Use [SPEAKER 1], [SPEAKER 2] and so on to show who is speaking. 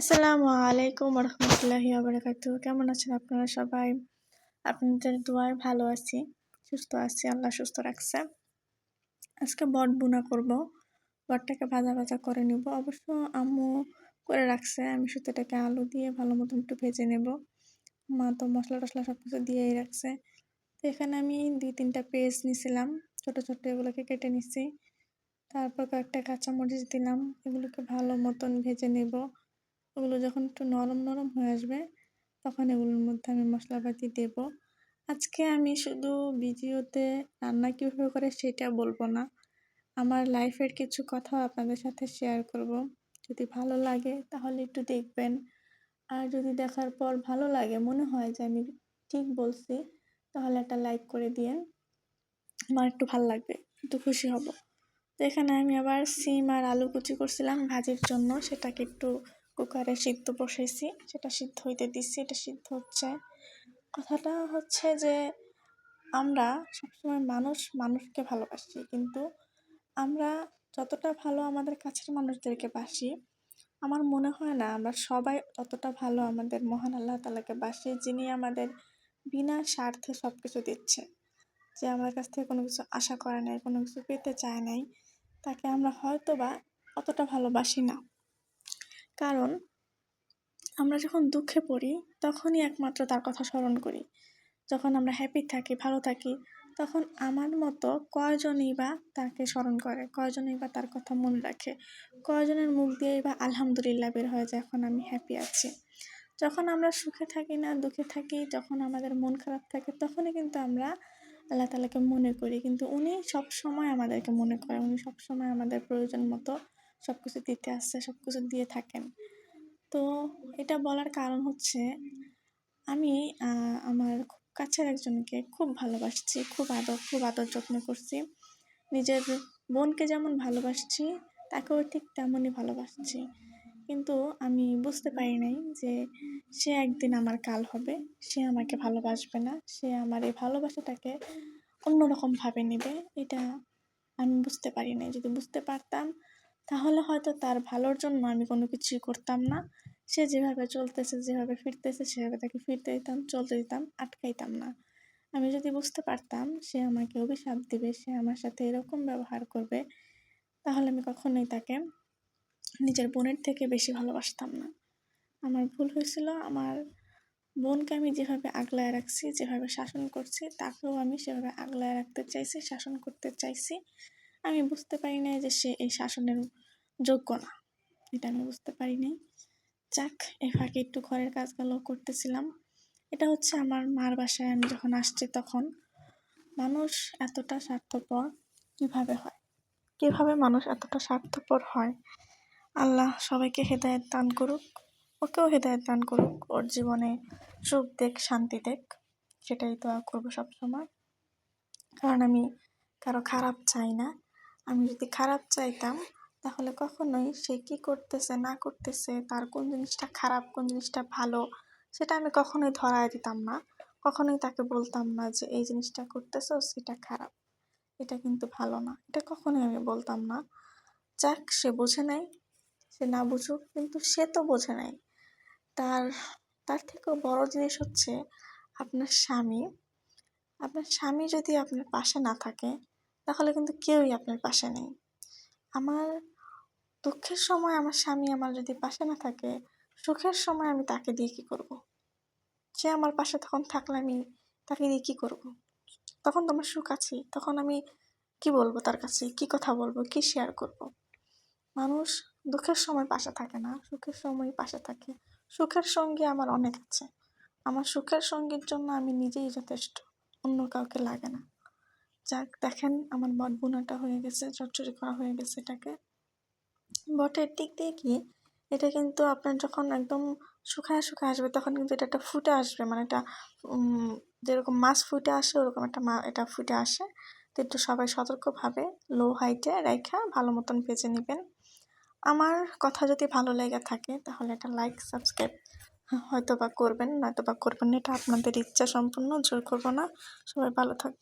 [SPEAKER 1] আসসালামু আলাইকুম রহমতুল্লাহি আবরাকাত কেমন আছেন আপনারা সবাই? আপনাদের দোয়ায় ভালো আছি, সুস্থ আছি, আল্লাহ সুস্থ রাখছে। আজকে বট বুনা করব, বটটাকে ভাজা ভাজা করে নিব। অবশ্য আম্মু করে রাখছে, আমি শুধু এটাকে আলু দিয়ে ভালো মতন একটু ভেজে নেব। মা তো মশলা টশলা সব কিছু দিয়েই রাখছে। তো এখানে আমি দুই তিনটা পেস্ট নিছিলাম, ছোটো ছোটো এগুলোকে কেটে নিছি। তারপর কয়েকটা কাঁচামরিচ দিলাম, এগুলোকে ভালো মতন ভেজে নেব। ওগুলো যখন একটু নরম নরম হয়ে আসবে, তখন এগুলোর মধ্যে আমি মশলাপাতি দেব। আজকে আমি শুধু ভিডিওতে রান্না কীভাবে করে সেটা বলব না। আমার লাইফের কিছু কথা আপনাদের সাথে শেয়ার করব। যদি ভালো লাগে তাহলে একটু দেখবেন। আর যদি দেখার পর ভালো লাগে, মনে হয় যে আমি ঠিক বলছি, তাহলে একটা লাইক করে দিয়েন। আমার একটু ভালো লাগবে, একটু খুশি হব। তো এখানে আমি আবার সিম আর আলু কুচি করছিলাম ভাজির জন্য, সেটাকে একটু কুকারে সিদ্ধ বসাইছি সেটা সিদ্ধ হইতে দিচ্ছি এটা সিদ্ধ হচ্ছে। কথাটা হচ্ছে যে, আমরা সবসময় মানুষ মানুষকে ভালোবাসি, কিন্তু আমরা যতটা ভালো আমাদের কাছের মানুষদেরকে বাসি, আমার মনে হয় না আমরা সবাই ততটা ভালো আমাদের মহান আল্লাহ তালাকে বাসি, যিনি আমাদের বিনা স্বার্থে সব কিছু দিচ্ছে। যে আমার কাছ থেকে কোনো কিছু আশা করে নাই, কোনো কিছু পেতে চায় নাই, তাকে আমরা হয়তো বা অতটা ভালোবাসি না। কারণ আমরা যখন দুঃখে পড়ি, তখনই একমাত্র তার কথা স্মরণ করি। যখন আমরা হ্যাপি থাকি, ভালো থাকি, তখন আমার মতো কয়জনই বা তাকে স্মরণ করে? কয়জনই বা তার কথা মনে রাখে? কয়জনের মুখ দিয়েই বা আলহামদুলিল্লাহ বের হয়ে যায়, এখন আমি হ্যাপি আছি। যখন আমরা সুখে থাকি না, দুঃখে থাকি, যখন আমাদের মন খারাপ থাকে, তখনই কিন্তু আমরা আল্লাহ তালাকে মনে করি। কিন্তু উনি সব সময় আমাদেরকে মনে করে, উনি সব সময় আমাদের প্রয়োজন মতো সব কিছু দিতে আসছে সব কিছু দিয়ে থাকেন। তো এটা বলার কারণ হচ্ছে, আমি আমার খুব কাছের একজনকে খুব ভালোবাসছি, খুব আদর খুব আদর যত্ন করছি। নিজের বোনকে যেমন ভালোবাসছি, তাকেও ঠিক তেমনই ভালোবাসছি। কিন্তু আমি বুঝতে পারি নাই যে সে একদিন আমার কাল হবে, সে আমাকে ভালোবাসবে না, সে আমার এই ভালোবাসাটাকে অন্যরকমভাবে নেবে, এটা আমি বুঝতে পারি নাই। যদি বুঝতে পারতাম তাহলে হয়তো তার ভালোর জন্য আমি কোনো কিছুই করতাম না। সে যেভাবে চলতেছে, যেভাবে ফিরতেছে, সেভাবে তাকে ফিরতে দিতাম, চলতে দিতাম, আটকাইতাম না। আমি যদি বুঝতে পারতাম, সে আমাকে অভিশাপ দেবে, সে আমার সাথে এরকম ব্যবহার করবে, তাহলে আমি কখনোই তাকে নিজের বোনের থেকে বেশি ভালোবাসতাম না। আমার ভুল হয়েছিল, আমার বোনকে আমি যেভাবে আগলায় রাখছি, যেভাবে শাসন করছি, তাকেও আমি সেভাবে আগলায় রাখতে চাইছি, শাসন করতে চাইছি। আমি বুঝতে পারি নাই যে সে এই শাসনের যোগ্য না। এটা আমি বুঝতে পারি নাই। যাক এ ফাঁকে একটু ঘরের কাজগুলো করতেছিলাম। এটা হচ্ছে আমার মার বাসায় আমি যখন আসছি তখন। মানুষ এতটা স্বার্থপর কীভাবে হয়? কীভাবে মানুষ এতটা স্বার্থপর হয়? আল্লাহ সবাইকে হেদায়ত দান করুক, ওকেও হেদায়ত দান করুক, ওর জীবনে সুখ দেখ, শান্তি দেখ, সেটাই তো করব সবসময়। কারণ আমি কারও খারাপ চাই না। আমি যদি খারাপ চাইতাম, তাহলে কখনোই সে কী করতেছে, না করতেছে, তার কোন জিনিসটা খারাপ, কোন জিনিসটা ভালো, সেটা আমি কখনোই ধরায় দিতাম না। কখনোই তাকে বলতাম না যে, এই জিনিসটা করতেছো, সেটা খারাপ। এটা কিন্তু ভালো না। এটা কখনোই আমি বলতাম না। যাক, সে বোঝে নাই, সে না বুঝুক, কিন্তু সে তো বোঝে নাই। তার তার থেকেও বড় জিনিস হচ্ছে, আপনার স্বামী। আপনার স্বামী যদি আপনার পাশে না থাকে তাহলে কিন্তু কেউই আপনার পাশে নেই আমার দুঃখের সময় আমার স্বামী আমার যদি পাশে না থাকে, সুখের সময় আমি তাকে দিয়ে কী করব। সে আমার পাশে তখন থাকলে আমি তাকে দিয়ে কী করব। তখন তো আমার সুখ আছেই তখন আমি কি বলব তার কাছে কি কথা বলব কি শেয়ার করব। মানুষ দুঃখের সময় পাশে থাকে না, সুখের সময় পাশে থাকে সুখের সঙ্গী আমার অনেক আছে আমার সুখের সঙ্গীর জন্য আমি নিজেই যথেষ্ট, অন্য কাউকে লাগে না যাক, দেখেন আমার বট বোনাটা হয়ে গেছে, চচ্চড়ি করা হয়ে গেছে এটাকে। বটের দিক দিয়ে কি, এটা কিন্তু আপনার যখন একদম শুকায় শুকায় আসবে, তখন কিন্তু এটা একটা ফুটে আসবে মানে এটা যেরকম মাছ ফুটে আসে, ওরকম একটা মা, এটা ফুটে আসে। তো একটু সবাই সতর্কভাবে লো হাইটে রেখা ভালো মতন ভেজে নেবেন। আমার কথা যদি ভালো লেগে থাকে, তাহলে একটা লাইক সাবস্ক্রাইব হয়তো বা করবেন নয়তো বা করবেন এটা আপনাদের ইচ্ছা সম্পূর্ণ, জোর করব না। সবাই ভালো থাকবেন।